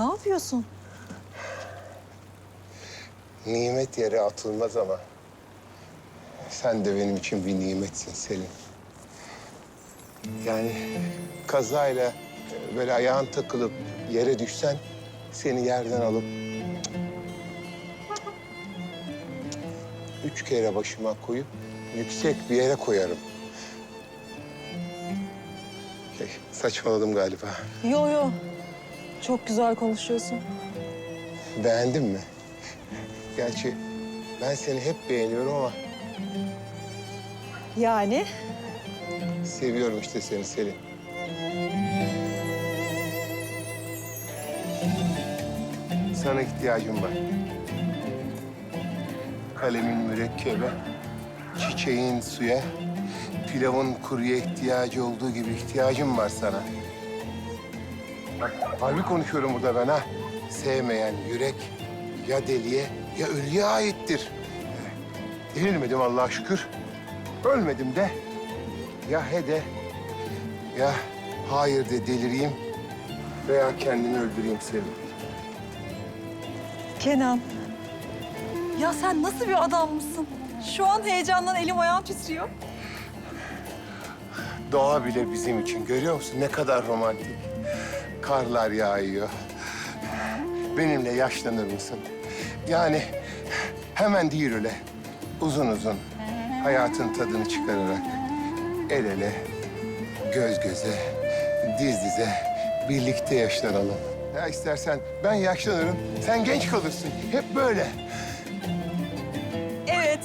Ne yapıyorsun? Nimet yere atılmaz ama sen de benim için bir nimetsin Selin. Yani kazayla böyle ayağın takılıp yere düşsen seni yerden alıp üç kere başıma koyup yüksek bir yere koyarım. Şey, saçmaladım galiba. Yo yo. Çok güzel konuşuyorsun. Beğendin mi? Gerçi ben seni hep beğeniyorum ama Yani? seviyorum işte seni Selin. Sana ihtiyacım var. Kalemin mürekkebe, çiçeğin suya, pilavın kuruya ihtiyacı olduğu gibi ihtiyacım var sana. Bak, harbi konuşuyorum burada ben ha. Sevmeyen yürek ya deliye ya ölüye aittir. Delirmedim Allah'a şükür. Ölmedim de ya he de ya hayır de delireyim veya kendimi öldüreyim seni. Kenan. Ya sen nasıl bir adammışsın? Şu an heyecandan elim ayağım titriyor. Doğa bile bizim için görüyor musun ne kadar romantik. Karlar yağıyor. Benimle yaşlanır mısın? Yani hemen değil öyle. Uzun uzun hayatın tadını çıkararak el ele, göz göze, diz dize birlikte yaşlanalım. Ya istersen ben yaşlanırım, sen genç kalırsın. Hep böyle. Evet.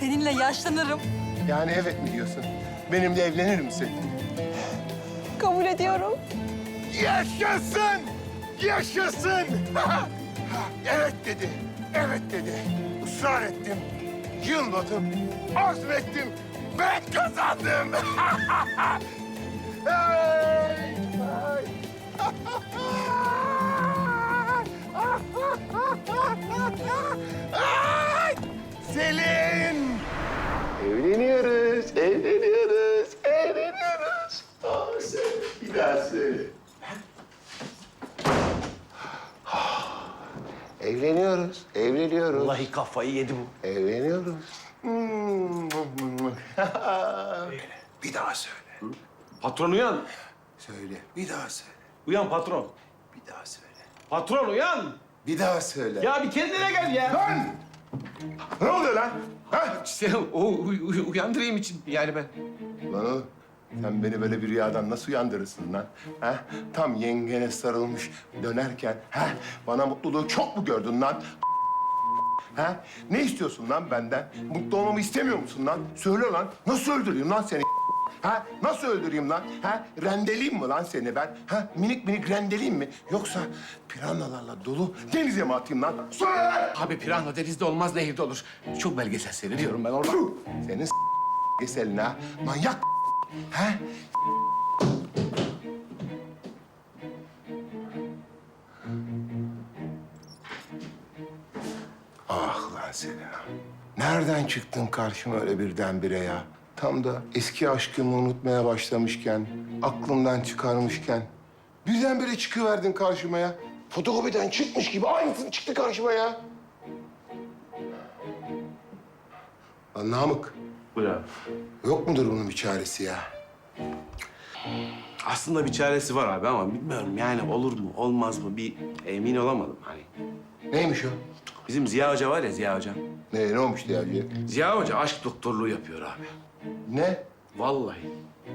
Seninle yaşlanırım. Yani evet mi diyorsun? Benimle evlenir misin? Kabul ediyorum. Yaşasın! Yaşasın! evet dedi, evet dedi. Israr ettim, yılmadım, azmettim. Ben kazandım. hey! Hey! Evleniyoruz, evleniyoruz. Vallahi kafayı yedi bu. Evleniyoruz. Bir daha söyle. Patron uyan. Söyle, bir daha söyle. Uyan patron. Bir daha söyle. Patron uyan. Bir daha söyle. Ya bir kendine gel ya. Lan! Ne oluyor lan? Ha? Seni o uy- uy- uyandırayım için yani ben. Lan oğlum, sen beni böyle bir rüyadan nasıl uyandırırsın lan? Ha? Tam yengene sarılmış dönerken, ha? Bana mutluluğu çok mu gördün lan? Ha? Ne istiyorsun lan benden? Mutlu olmamı istemiyor musun lan? Söyle lan, nasıl öldüreyim lan seni? Ha? Nasıl öldüreyim lan? Ha? Rendeleyeyim mi lan seni ben? Ha? Minik minik rendeleyeyim mi? Yoksa piranhalarla dolu denize mi atayım lan? Söyle lan! Abi piranha denizde olmaz nehirde olur. Çok belgesel seyrediyorum ben orada. Senin s- geseline ha? Manyak ha? Ah lan Selena. Nereden çıktın karşıma öyle birdenbire ya? Tam da eski aşkımı unutmaya başlamışken, aklımdan çıkarmışken... ...birdenbire çıkıverdin karşıma ya. Fotokopiden çıkmış gibi aynısını çıktı karşıma ya. Lan Namık, Buyur abi. yok mudur bunun bir çaresi ya? Aslında bir çaresi var abi ama bilmiyorum yani olur mu olmaz mı bir emin olamadım hani. Neymiş o? Bizim Ziya Hoca var ya Ziya Hoca. Ne, ne olmuştu ya? Ziya Hoca aşk doktorluğu yapıyor abi. Ne? Vallahi.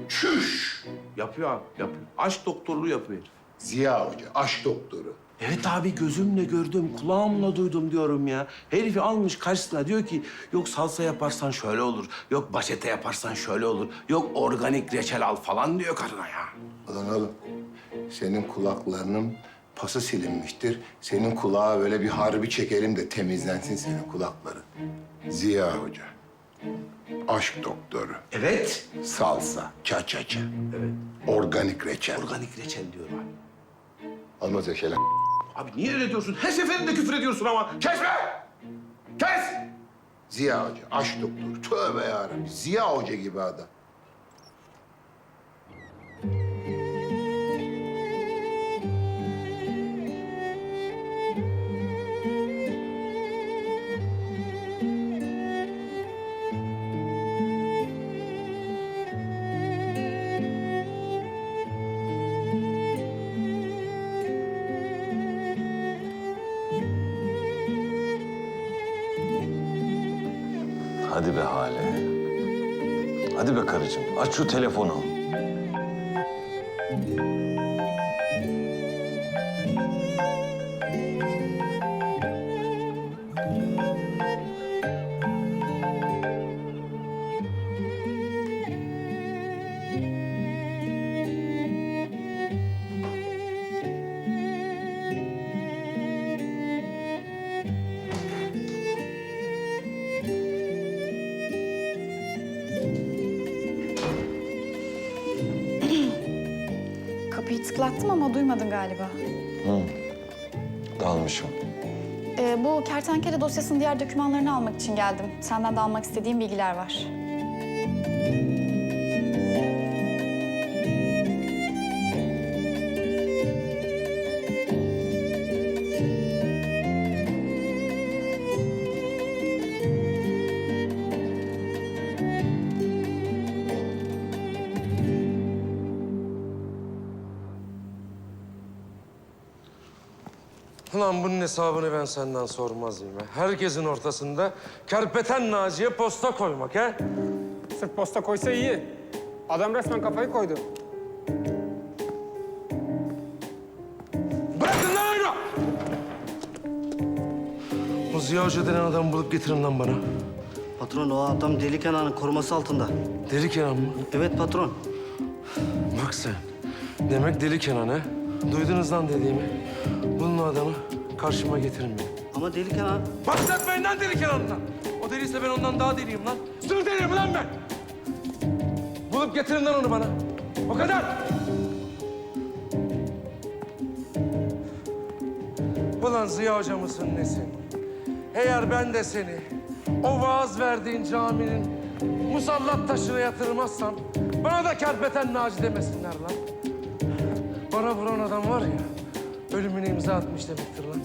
Çüş! Yapıyor abi yapıyor. Aşk doktorluğu yapıyor. Ziya Hoca, aşk doktoru. Evet abi gözümle gördüm, kulağımla duydum diyorum ya. Herifi almış karşısına diyor ki yok salsa yaparsan şöyle olur, yok başete yaparsan şöyle olur, yok organik reçel al falan diyor karına ya. Ulan oğlum, senin kulaklarının pası silinmiştir. Senin kulağa böyle bir harbi çekelim de temizlensin senin kulakların. Ziya Hoca, aşk doktoru, Evet. salsa, ça ça ça, Evet. organik reçel. Organik reçel diyor abi. Olmaz öyle şeyler. Abi niye öyle diyorsun? Her seferinde küfür ediyorsun ama. Kesme! Kes! Ziya Hoca, aşk doktoru. Tövbe yarabbim. Ziya Hoca gibi adam. Hadi be Hale. Hadi be karıcığım aç şu telefonu. Tıklattım ama duymadın galiba. Dalmışım. Ee, bu kertenkele dosyasının diğer dokümanlarını almak için geldim. Senden de almak istediğim bilgiler var. Ulan bunun hesabını ben senden sormaz mıyım? ha? Herkesin ortasında kerpeten Naciye posta koymak ha? Sırf posta koysa iyi. Adam resmen kafayı koydu. Bırakın lan oyunu! O Ziya Hoca denen adamı bulup getirin lan bana. Patron o adam Deli Kenan'ın koruması altında. Deli Kenan mı? Evet patron. Bak sen. Demek Deli Kenan ha? Duydunuz lan dediğimi. Bulun o adamı. Karşıma getirin beni. Ama Deli Kenan... Bahsetmeyin lan Deli Kenan'dan. O deliyse ben ondan daha deliyim lan. Sır deliyim lan ben. Bulup getirin lan onu bana. O kadar. Ulan Ziya Hoca mısın nesin? Eğer ben de seni o vaaz verdiğin caminin musallat taşına yatırmazsam bana da kerpeten Naci demesinler lan. Bana vuran adam var ya ölümüne imza atmış demektir lan.